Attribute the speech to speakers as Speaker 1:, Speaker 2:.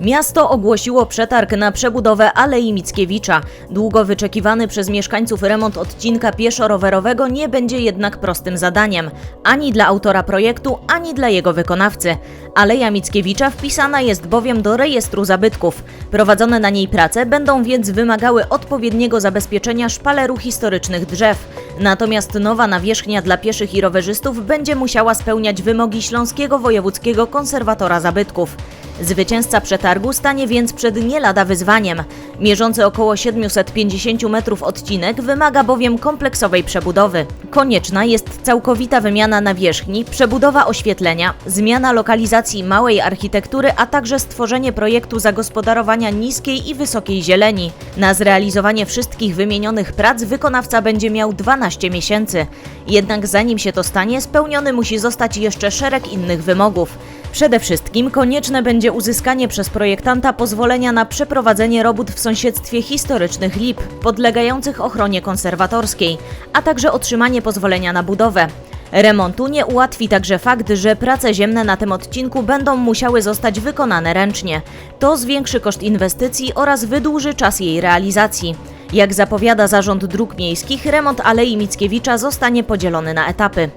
Speaker 1: Miasto ogłosiło przetarg na przebudowę Alei Mickiewicza. Długo wyczekiwany przez mieszkańców remont odcinka pieszo-rowerowego nie będzie jednak prostym zadaniem. Ani dla autora projektu, ani dla jego wykonawcy. Aleja Mickiewicza wpisana jest bowiem do rejestru zabytków. Prowadzone na niej prace będą więc wymagały odpowiedniego zabezpieczenia szpaleru historycznych drzew. Natomiast nowa nawierzchnia dla pieszych i rowerzystów będzie musiała spełniać wymogi Śląskiego Wojewódzkiego Konserwatora Zabytków. Zwycięzca przetargu stanie więc przed nie lada wyzwaniem. Mierzący około 750 metrów odcinek wymaga bowiem kompleksowej przebudowy. Konieczna jest całkowita wymiana nawierzchni, przebudowa oświetlenia, zmiana lokalizacji małej architektury, a także stworzenie projektu zagospodarowania niskiej i wysokiej zieleni. Na zrealizowanie wszystkich wymienionych prac wykonawca będzie miał 12 miesięcy. Jednak zanim się to stanie, spełniony musi zostać jeszcze szereg innych wymogów. Przede wszystkim konieczne będzie uzyskanie przez projektanta pozwolenia na przeprowadzenie robót w sąsiedztwie historycznych lip, podlegających ochronie konserwatorskiej, a także otrzymanie pozwolenia na budowę. Remontu nie ułatwi także fakt, że prace ziemne na tym odcinku będą musiały zostać wykonane ręcznie. To zwiększy koszt inwestycji oraz wydłuży czas jej realizacji. Jak zapowiada Zarząd Dróg Miejskich, remont Alei Mickiewicza zostanie podzielony na etapy.